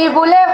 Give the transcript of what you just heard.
বুলবুলে